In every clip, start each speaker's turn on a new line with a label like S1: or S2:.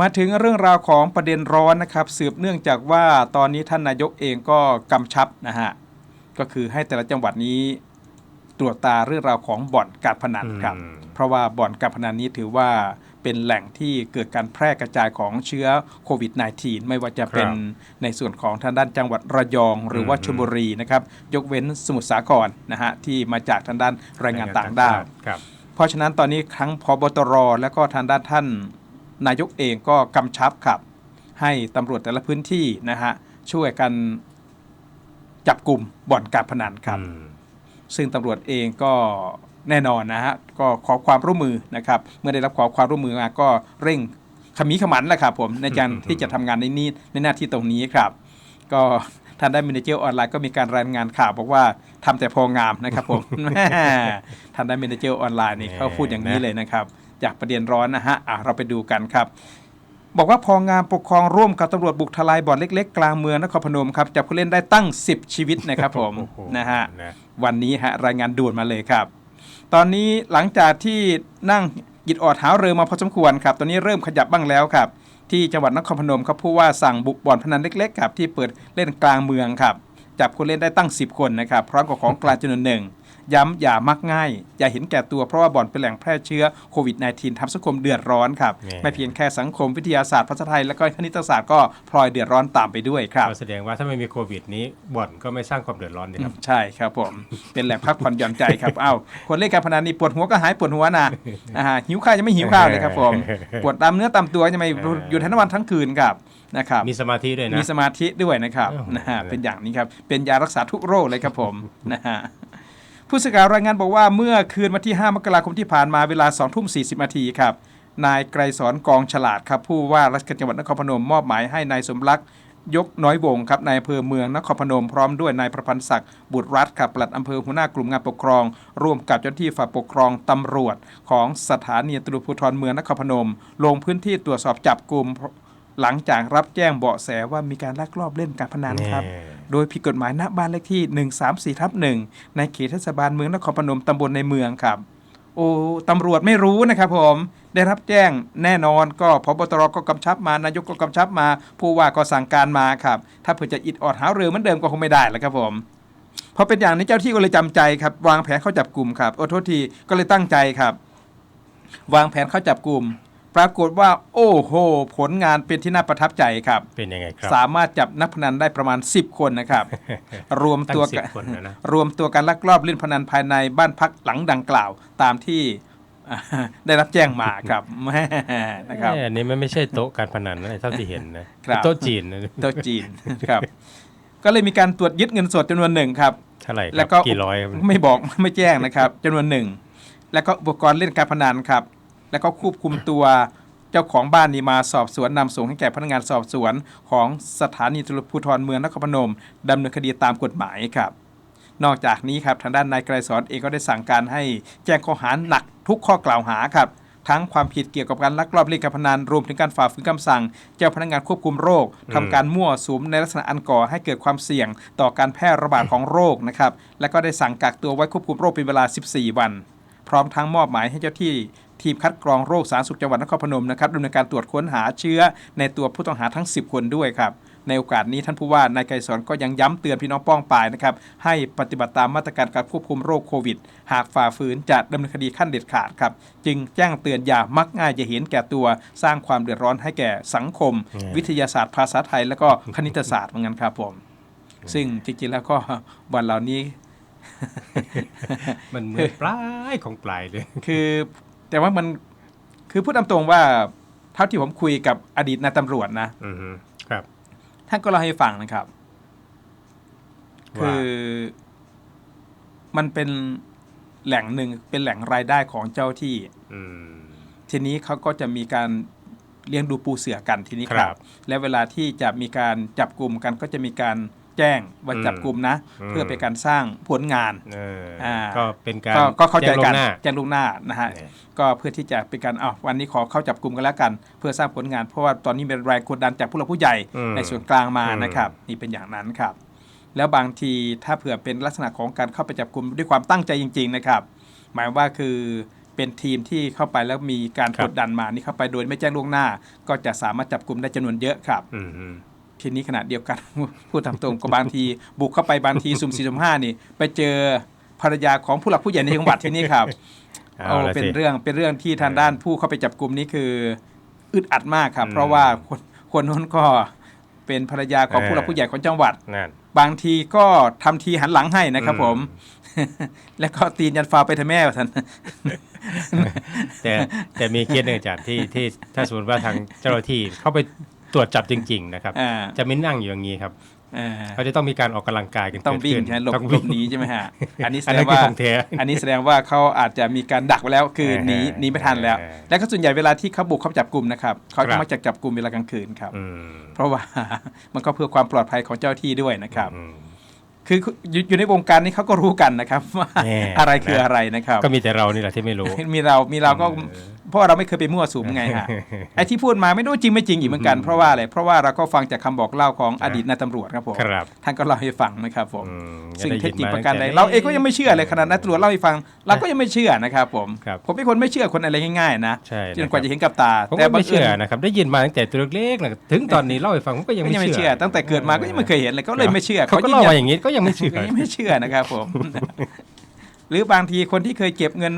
S1: มาถึงเรื่องราวของประเด็นร้อนนะครับ สืบเนื่องจากว่าตอนนี้ท่านนายกเองก็กำชับนะฮะก็คือให้แต่ละจังหวัดนี้ตรวจตาเรื่องราวของบ่อนการพนันครับ
S2: อืม
S1: เพราะว่าบ่อนการพนันนี้ถือว่าเป็นแหล่งที่เกิดการแพร่กระจายของเชื้อโควิด -19 ไม่ว่าจะเป็นในส่วนของทางด้านจังหวัดระยองหรือว่าชลบุรีนะครับ ยกเว้นสมุทรสาครนะฮะที่มาจากทางด้านแรงงานต่างด้าว
S2: ครับ
S1: เพราะฉะนั้นตอนนี้ทั้งพบตรและก็ทางด้านท่าน นายกเองก็กำชับครับ ให้ตำรวจแต่ละพื้นที่นะฮะช่วยกันจับกลุ่มบ่อนการพนันครับ
S2: อืม
S1: ซึ่งตำรวจเองก็แน่นอนนะฮะก็ขอความร่วมมือนะครับ เมื่อได้รับขอความร่วมมือมาก็เร่งขมีขมันแหละครับผมในการที่จะทำงานในนี้ในหน้าที่ตรงนี้ครับ ก็ทางด้านมินเจอร์ออนไลน์ก็มีการรายงานข่าวบอกว่าทำแต่พองามนะครับผมแม่ทางด้านมินเจอร์ออนไลน์นี่เขาพูดอย่างนี้เลยนะครับ จากประเด็นร้อนนะฮะอะเราไปดูกันครับบอกว่าพองามปกครองร่วมกับตำรวจบุกทลายบ่อนเล็กๆ กลางเมืองนครพนมครับจับผู้เล่นได้ตั้ง 10 ชีวิตนะครับผม
S2: โอ้โห
S1: นะฮะ
S2: นะ
S1: วันนี้ฮะรายงานด่วนมาเลยครับ ตอนนี้หลังจากที่นั่งหยิดออดหาเรือมาพอสมควรครับตอนนี้เริ่มขยับบ้างแล้วครับ ที่จังหวัดนครพนมครับผู้ว่าสั่งบุกบ่อนพนันเล็กๆครับที่เปิดเล่นกลางเมืองครับจับคนเล่นได้ตั้ง 10 คนนะครับพร้อมกับของกลางจำนวนหนึ่ง ย้ำอย่ามักง่าย อย่าเห็นแก่ตัวเพราะว่าบ่อนเป็นแหล่งแพร่เชื้อโควิด -19 ทำสังคมเดือดร้อนครับ
S2: แหม่
S1: ไม่เพียงแค่สังคมวิทยาศาสตร์ภาษาไทย และก็คณิตศาสตร์ก็พลอยเดือดร้อนตามไปด้วยครับ
S2: ก็แสดงว่าถ้าไม่มีโควิดนี้บ่อนก็ไม่สร้างความเดือดร้อนเลยครับ
S1: ใช่ครับผมเป็นแหล่งพักผ่อนหย่อนใจครับเอ้าคนเล่นการพนันนี่ปวดหัวก็หายปวดหัวนะอ่าหิวข้าวยังไม่หิวข้าวเลยครับผมปวดตามเนื้อตามตัวจะไม่
S2: เออ
S1: อยู่ทั้งวันทั้งคืนครับนะครับ
S2: มีสมาธิด้วยนะ
S1: มีสมาธิด้วยนะครับ
S2: โอ้โห
S1: นะฮะเป็นอย่างนี้ครับเป็นยารักษาทุกโรคเลยครับผมนะฮะ ผู้สื่อข่าวรายงานบอกว่าเมื่อคืนวันที่ 5 มกราคมที่ผ่านมาเวลา2ทุ่ม40นาทีครับนายไกรสอนกองฉลาดครับผู้ว่าราชการจังหวัดนครพนมมอบหมายให้นายสมรักษ์ยกน้อยวงครับนายอำเภอเมืองนครพนมพร้อมด้วยนายประพันธ์ศักดิ์บุตรรัฐครับปลัดอำเภอหัวหน้ากลุ่มงานปกครอง ร่วมกับเจ้าหน้าที่ฝ่ายปกครองตำรวจ ของสถานีตำรวจภูธรเมืองนครพนม ลงพื้นที่ตรวจสอบจับกลุ่มหลังจากรับแจ้งเบาะแสว่ามีการลักลอบเล่นการพนันครับ โดยผิดกฎหมายณบ้านเลขที่ 134ทับ1ในเขตเทศบาลเมืองนครพนมตำบลในเมืองครับ โอ้ตำรวจไม่รู้นะครับผม ได้รับแจ้งแน่นอนก็พบตรก็กำชับมานายกก็กำชับมา ผู้ว่าก็สั่งการมาครับ ถ้าเผื่อจะอิดออดหาเรือเหมือนเดิมก็คงไม่ได้แล้วครับผมพอเป็นอย่างนี้เจ้าที่ก็เลยจำใจครับ วางแผนเข้าจับกลุ่มครับโอ้โทษทีก็เลยตั้งใจครับ วางแผนเข้าจับกลุ่ม ปรากฏว่า โอ้โห ผลงานเป็นที่น่าประทับใจครับ
S2: เป็นยังไงครับ
S1: สามารถจับนักพนันได้ประมาณ 10 คนนะครับ รวม
S2: ตั้
S1: ตัว
S2: งสิ
S1: กับน
S2: คนนะนะ
S1: รวมตัวกันลักลอบเล่นพนันภายในบ้านพักหลังดังกล่าว ตามที่อ่าได้รับแจ้งมาครับแม่นะครับ
S2: แม่อันนี้มันไม่ใช่โต๊ะการพนันนะเท่าที่เห็นนะครับโต๊ะจีนนะ
S1: โต๊ะจีนครับ ก็เลยมีการตรวจยึดเงินสดจำนวนหนึ่งครับ
S2: เท่าไหร่ค
S1: แล้
S2: รั
S1: ว
S2: บ
S1: ก็
S2: กี่ร้อยครับ
S1: ไม่บอกไม่แจ้งนะครับจำนวนหนึ่งแล้วก็อุปกรณ์เล่นการพนันครับ แล้วก็ควบคุมตัวเจ้าของบ้านนี้มาสอบสวนนำส่งให้แก่พนักงานสอบสวนของสถานีตำรวจภูธรเมืองนครพนมดำเนินคดีตามกฎหมายครับ นอกจากนี้ครับทางด้านนายไกรสอนเองก็ได้สั่งการให้แจ้งข้อหาหนักทุกข้อกล่าวหาครับทั้งความผิดเกี่ยวกับการลักลอบเล่นการพนันรวมถึงการฝ่าฝืนคำสั่ง เจ้าพนักงานควบคุมโรคทำการมั่วสุมในลักษณะอันก่อให้เกิดความเสี่ยง ต่อการแพร่ระบาดของโรคนะครับและก็ได้สั่งกักตัวไว้ควบคุมโรคเป็นเวลา 14 วัน พร้อมทั้งมอบหมายให้เจ้าที่ ทีมคัดกรองโรคสาธารณสุขจังหวัดนครพนมนะครับดำเนินการตรวจค้นหาเชื้อในตัวผู้ต้องหาทั้ง 10 คนด้วยครับในโอกาสนี้ท่านผู้ว่านายไกรสอนก็ยังย้ำเตือนพี่น้องป้องปายนะครับให้ปฏิบัติตามมาตรการการควบคุมโรคโควิด หากฝ่าฝืนจะดำเนินคดีขั้นเด็ดขาดครับจึงแจ้งเตือนอย่ามักง่ายอย่าเห็นแก่ตัว สร้างความเดือดร้อนให้แก่สังคม วิทยาศาสตร์ภาษาไทย และก็คณิตศาสตร์เหมือนกันครับผม ซึ่งจริงๆแล้วก็วันเหล่านี้
S2: มันเหมือนปลายของปลายเลย
S1: คือ แต่ว่ามันคือพูดตามตรงว่า เท่าที่ผมคุยกับอดีตนายตำรวจนะ
S2: อือฮึครับ
S1: ท่านก็เล่าให้ฟังนะครับ
S2: ว่า
S1: คือมันเป็นแหล่งหนึ่งเป็นแหล่งรายได้ของเจ้าที่
S2: อืม
S1: ทีนี้เขาก็จะมีการเลี้ยงดูปูเสือกันทีนี้ค
S2: ครั
S1: รับ
S2: บ
S1: และเวลาที่จะมีการจับกลุ่มกันก็จะมีการ แจ้งว่า
S2: อืม
S1: จับกลุ่มนะ
S2: อืม
S1: เพื่อเป็นการสร้างผลงาน
S2: เอออาก็เป็นการ
S1: ก็ก็เข้าใจ
S2: แจ้งล่ว
S1: กัน
S2: งหน้า
S1: แจ้งล่วงหน้านะฮะ
S2: เนี่ย
S1: ก็เพื่อที่จะเป็นการเอาวันนี้ขอเข้าจับกลุ่มกันแล้วกัน เพื่อสร้างผลงาน เพราะว่าตอนนี้เป็นแรงกดดันจากผู้หลักผู้ใหญ่
S2: อืม
S1: ในส่วนกลางมา
S2: อืม
S1: นะครับ นี่เป็นอย่างนั้นครับ แล้วบางทีถ้าเผื่อเป็นลักษณะของการเข้าไปจับกลุ่มด้วยความตั้งใจจริง ๆ นะครับ หมายว่าคือเป็นทีมที่เข้าไปแล้วมีการ
S2: ครับ
S1: กดดันมานี่เข้าไปโดยไม่แจ้งล่วงหน้า ก็จะสามารถจับกลุ่มได้จำนวนเยอะครับ
S2: อืมอืม
S1: ทีนี้ขณะเดียวกัน พูดตามตรงก็บางที บุกเข้าไปบางทีสุ่มสี่สุ่มห้านี่ ไปเจอภรรยาของผู้หลักผู้ใหญ่ในจังหวัดที่นี่ครับ
S2: เอา
S1: เอา
S2: ละ
S1: เป็น
S2: สิ
S1: เรื่องเป็นเรื่องที่ทางด้านผู้เข้าไปจับกลุ่มนี่คืออึดอัดมากครับ
S2: อืม
S1: เพราะว่าคนคนนู้นก็เป็นภรรยาของ
S2: เออ
S1: ผู้หลักผู้ใหญ่ของจังหวัด
S2: นั่น
S1: บางทีก็ทำทีหันหลังให้นะครับ
S2: อืม
S1: ผม แล้วก็ตีนยันฟ้าไปทางแม่ท่าน
S2: แต่แต่มีเคสหนึ่งอาจารย์ที่ที่ถ้าสมมติว่าทางเจ้าหน้าที่เข้าไป ตรวจจับจริง ๆ นะครับ
S1: อ่า
S2: จะไม่นั่งอยู่อย่างนี้ครับ
S1: อ่า
S2: เขาจะต้องมีการออกกำลังกายกัน
S1: ต้อง
S2: เกิด
S1: วิ่ง
S2: ขึ้น
S1: ใช่ไหมหลบ
S2: ต้อง
S1: หล
S2: วิ่
S1: บ
S2: ง
S1: หนีใช่ไหมฮะอันนี้แส
S2: อัน
S1: ด
S2: นั้
S1: ง
S2: นคือ
S1: ว่า
S2: ของแท้
S1: อันนี้แสดงว่าเขาอาจจะมีการดักไว้แล้วคือหนี
S2: เออ
S1: หนีไม่ทันแล้ว
S2: เออ
S1: แล้วก็ส่วนใหญ่เวลาที่เขาบุกเข้าจับกลุ่มนะครับเขา
S2: ครั
S1: จะ
S2: บ
S1: มักจะจับกลุ่มเวลากลางคืนครับ
S2: อืม
S1: เพราะว่ามันก็เพื่อความปลอดภัยของเจ้าหน้าที่ด้วยนะครับ
S2: อืม
S1: คืออยู่อยู่ในวงการนี้เขาก็รู้กันนะครับว่า
S2: แน่
S1: อะไรคือ
S2: นะ
S1: อะไรนะครับ
S2: ก็มีแต่เรานี่แหละที่ไม่รู้
S1: มีเรามีเราก็
S2: เออ
S1: เพราะว่าเราไม่เคยไปมั่วสุมไงฮะไอ้ที่พูดมาไม่รู้จริงไม่จริงอีกเหมือนกันเพราะว่าอะไรเพราะว่าเราก็ฟังจากคำบอกเล่าของอดีตนายตำรวจครับผม
S2: ครับ
S1: ท่านก็เล่าให้ฟังนะครับผม
S2: อืม
S1: ซึ่ง
S2: ได้
S1: เท็จจริง
S2: ยิน
S1: ประการใด
S2: ตั้แต่
S1: เราเองก็ยังไม่เชื่อเลยขนาดนายตำรวจเล่าให้ฟัง เราก็ยังไม่เชื่อนะครับผม
S2: ครับ
S1: ผมเป็นคนไม่เชื่อคนอะไรง่ายๆนะ
S2: ใช่
S1: จนกว่าจะเห็นกับตา
S2: ผม
S1: แต่
S2: ก็
S1: บั
S2: ไม่
S1: งเอิ
S2: เชื่อ
S1: ญ
S2: นะครับได้ยินมาตั้งแต่ตัวเล็กๆนะถึงตอนนี้เล่าให้ฟังผมก็ยัง
S1: ก็
S2: ไม่
S1: ยังไม่
S2: เชื่
S1: เชื่
S2: อ
S1: อตั้งแต่เกิดมาก็ยังไม่เคยเห็นเลยก็เลยไม่เชื่อ
S2: เขาก็
S1: ยืน
S2: เล่า
S1: ยัน
S2: มาอย่างนี้ก็ยังไม่เชื่อ
S1: ก็ยังไม่เชื่อนะครับผมหรือบางทีคนที่เคยเก็บเงิน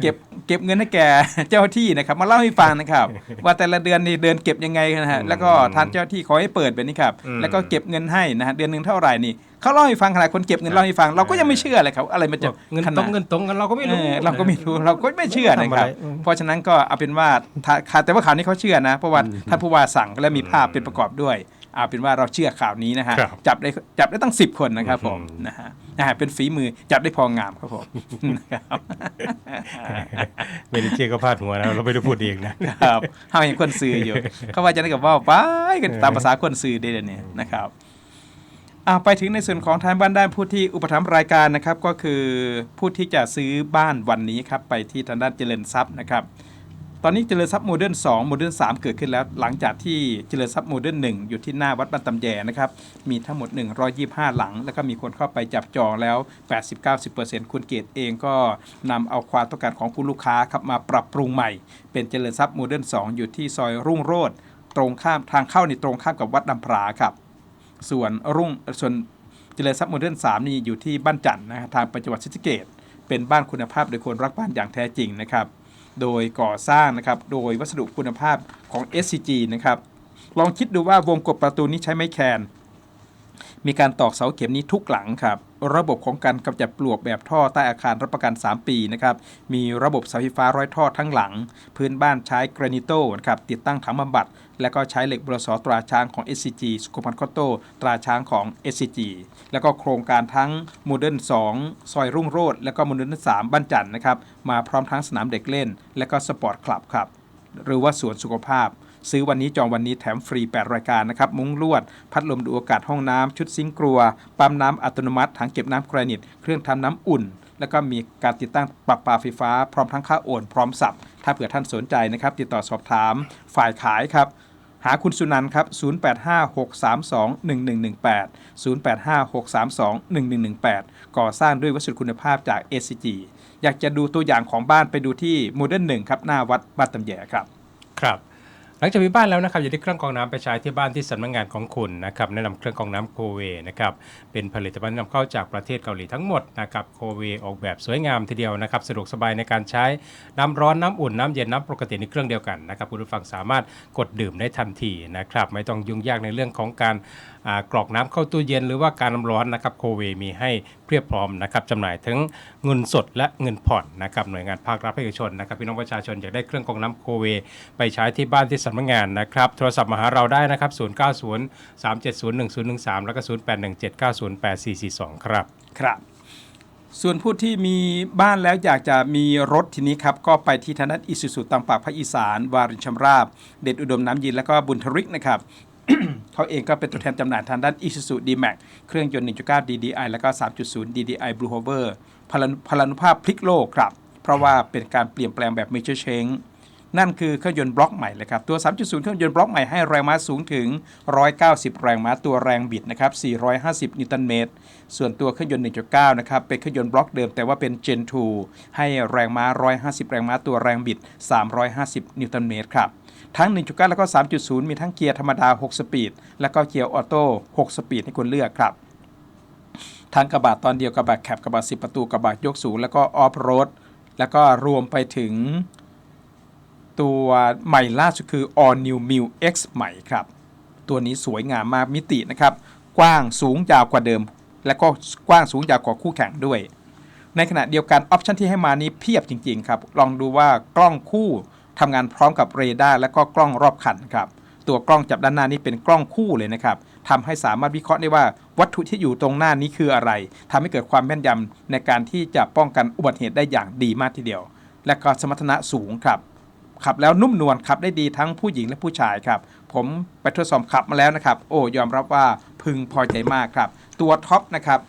S1: เก็บเก็บเงินให้แก่เจ้าหน้าที่นะครับมาเล่าให้ฟังนะครับว่าแต่ละเดือนนี่เดินเก็บยังไงนะฮะ
S2: อืม
S1: แล้วก็ทานเจ้าหน้าที่ขอให้เปิดแบบนี้ครับ
S2: อืม
S1: แล้วก็เก็บเงินให้นะฮะเดือนหนึ่งเท่าไหร่นี่เขาเล่าให้ฟังขนาดคนเก็บเงินเล่าให้ฟังเราก็ยังไม่เชื่อเลยครับอะไรมันจะ
S2: บอกเงิน
S1: ข
S2: ต
S1: นา
S2: รง
S1: ด
S2: เงินตรงกันเราก็ไม่รู้
S1: เออเราก็ไม่รู้เราก็ไม่เชื่อนะครับ
S2: ทำอะไรอืม
S1: เพราะฉะนั้นก็เอาเป็นว่าถ้าข่าวแต่ว่าข่าวนี้เขาเชื่อนะเพราะว่าท่านผู้ว่าสั่งและมีภาพเป็นประกอบด้วย เอาเป็นว่าเราเชื่อข่าวนี้นะฮะ
S2: ครับ
S1: จับได้จับได้ตั้งสิบคนนะครับผม
S2: อืม
S1: นะฮะนะฮะเป็นฝีมือจับได้พองามครับผมนะครับ
S2: ไม่ได้เชื่อก็พลาดหัวนะเราไม่ได้พูดเองนะ
S1: ครับเฮาเห็นคนซื้ออยู่ เขาว่าจะได้กับว่าไปกันตามภาษาคนซื้อเด้อเนี่ยนะครับอ่าไปถึงในส่วนของทางบ้านด้านผู้ที่อุปถัมภ์รายการนะครับ ก็คือผู้ที่จะซื้อบ้านวันนี้ครับไปที่ทางด้านเจริญทรัพย์นะครับ ตอนนี้เจริญทรัพย์โมเดิร์น2โมเดิร์น3เกิดขึ้นแล้ว หลังจากที่เจริญทรัพย์โมเดิร์น1อยู่ที่หน้าวัดบ้านตำแยนะครับ มีทั้งหมด 125 หลัง แล้วก็มีคนเข้าไปจับจองแล้ว 80-90%คุณเกตเองก็นำเอาความต้องการของคุณลูกค้าครับมาปรับปรุงใหม่ เป็นเจริญทรัพย์โมเดิร์น2อยู่ที่ซอยรุ่งโรจน์ตรงข้ามทางเข้าในตรงข้ามกับวัดดำพราครับ ส่วนรุ่งส่วนเจริญทรัพย์โมเดิร์น3นี่อยู่ที่บ้านจันทร์นะครับทางไปจังหวัดศรีสะเกษเป็นบ้านคุณภาพโดยคนรักบ้านอย่างแท้จริงนะครับ โดยก่อสร้างนะครับโดยวัสดุคุณภาพของ SCG นะครับลองคิดดูว่าวงกบประตูนี้ใช้ไม้แคน มีการตอกเสาเข็มนี้ทุกหลังครับ ระบบของการกำจัดปลวกแบบท่อใต้อาคารรับประกัน 3 ปีนะครับ มีระบบเสาไฟฟ้าร้อยท่อทั้งหลัง พื้นบ้านใช้กรานิโตนะครับ ติดตั้งถังบำบัด และก็ใช้เหล็กบรสตราช้างของ SCG สุขภัณฑ์คอตโตตราช้างของ SCG แล้วก็โครงการทั้งโมเดิร์น2ซอยรุ่งโรจน์และก็โมเดิร์น3บ้านจันทร์นะครับ มาพร้อมทั้งสนามเด็กเล่น และก็สปอร์ตคลับครับ หรือว่าสวนสุขภาพ ซื้อวันนี้จองวันนี้แถมฟรี 8 รายการนะครับ มุ้งลวด พัดลมดูอากาศห้องน้ำ ชุดซิงค์ครัว ปั๊มน้ำอัตโนมัติ ถังเก็บน้ำแกรนิต เครื่องทำน้ำอุ่น แล้วก็มีการติดตั้งปรับปาไฟฟ้า พร้อมทั้งค่าโอน พร้อมสับ ถ้าเผื่อท่านสนใจนะครับ ติดต่อสอบถาม ฝ่ายขายครับหาคุณสุนันครับ 0856321118 0856321118 ก่อสร้างด้วยวัสดุคุณภาพจาก SCG อยากจะดูตัวอย่างของบ้านไปดูที่โมเดิร์นหนึ่งครับ หน้าวัดบ้านตำแยครับ
S2: ครับ ลังจากมีบ้านแล้วนะครับอย่าได้เครื่องกรองน้ำไปใช้ที่บ้านที่สำนักงานของคุณนะครับแนะนำเครื่องกรองน้ำโคเวนะครับเป็นผลิตภัณฑ์นำเข้าจากประเทศเกาหลีทั้งหมดนะครับโคเวออกแบบสวยงามทีเดียวนะครับสะดวกสบายในการใช้น้ำร้อนน้ำอุ่นน้ำเย็นน้ำปกติในเครื่องเดียวกันนะครับคุณผู้ฟังสามารถกดดื่มได้ทันทีนะครับไม่ต้องยุ่งยากในเรื่องของการ กรอกน้ำเข้าตู้เย็นหรือว่าการน้ำร้อนนะครับโคเวมีให้เพียบพร้อมนะครับจำหน่ายทั้งเงินสดและเงินผ่อนนะครับหน่วยงานภาครัฐเอกชนนะครับพี่น้องประชาชนอยากได้เครื่องกรองน้ำโคเวไปใช้ที่บ้านที่สำนักงานนะครับโทรศัพท์มาหาเราได้นะครับ 090 370 1013 แล้วก็ 0817 908 442 ครับ
S1: ครับส่วนผู้ที่มีบ้านแล้วอยากจะมีรถทีนี้ครับ ก็ไปที่ทางด้านอิสุสุตามปากภาคอีสาน วารินชำราบ เด็ดอุดมน้ำยิน แล้วก็บุญทริกนะครับ เขาเองก็เป็นตัวแทนจำหน่ายทางด้าน Isuzu D-Max เครื่องยนต์ 1.9 DDI แล้วก็ 3.0 DDI Blue Hover พลานุพลานุภาพพลิกโลกครับ เพราะว่าเป็นการเปลี่ยนแปลงแบบ Major Change นั่นคือเครื่องยนต์บล็อกใหม่เลยครับ ตัว 3.0 เครื่องยนต์บล็อกใหม่ให้แรงม้าสูงถึง 190 แรงม้าตัวแรงบิดนะครับ 450 นิวตันเมตร ส่วนตัวเครื่องยนต์ 1.9 นะครับ เป็นเครื่องยนต์บล็อกเดิมแต่ว่าเป็น Gen 2 ให้แรงม้า 150 แรงม้าตัวแรงบิด 350 นิวตันเมตรครับ ทั้ง 1.9 แล้วก็ 3.0 มีทั้งเกียร์ธรรมดา 6 สปีด แล้วก็เกียร์ออโต้ 6 สปีดให้คุณเลือกครับ ทั้งกระบะตอนเดียวกระบะแคบกระบะ 10 ประตูกระบะยกสูงแล้วก็ออฟโรด แล้วก็รวมไปถึง ตัวใหม่ล่าสุดคือ All New m i l X ใหม่ครับ ตัวนี้สวยงามมากมิตินะครับ กว้างสูงยาวกว่าเดิม และก็กว้างสูงยาวกว่าคู่แข่งด้วยในขณะเดียวกันออปชันที่ให้มานี้เพียบจริง ๆ ครับ ลองดูว่ากล้องคู่ ทำงานพร้อมกับเรดาร์และก็กล้องรอบคันครับตัวกล้องจับด้านหน้านี้เป็นกล้องคู่เลยนะครับทำให้สามารถวิเคราะห์ได้ว่าวัตถุที่อยู่ตรงหน้านี้คืออะไรทำให้เกิดความแม่นยำในการที่จะป้องกันอุบัติเหตุได้อย่างดีมากทีเดียว และก็สมรรถนะสูงครับ ขับแล้วนุ่มนวลขับได้ดีทั้งผู้หญิงและผู้ชายครับ ผมไปทดสอบขับมาแล้วนะครับ โอ้ยอมรับว่าพึงพอใจมากครับ ตัวท็อปนะครับ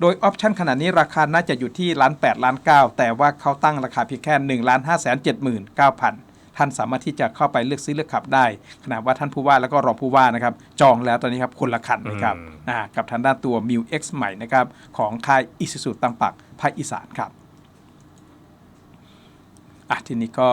S1: โดยออปชันขนาดนี้ราคาน่าจะอยู่ที่ล้าน8ล้าน9แต่ว่าเขาตั้งราคาเพียงแค่1ล้าน5แสน79,000 ท่านสามารถที่จะเข้าไปเลือกซื้อเลือกขับได้ ขณะว่าท่านผู้ว่าแล้วก็รองผู้ว่านะครับจองแล้วตอนนี้ครับคนละคันนะครับ
S2: อืม
S1: อ่ากับทางด้านตัว m i u X ใหม่นะครับของค่ายอิสุสุตังปักภาคอีสานครับอะทีนี้ก็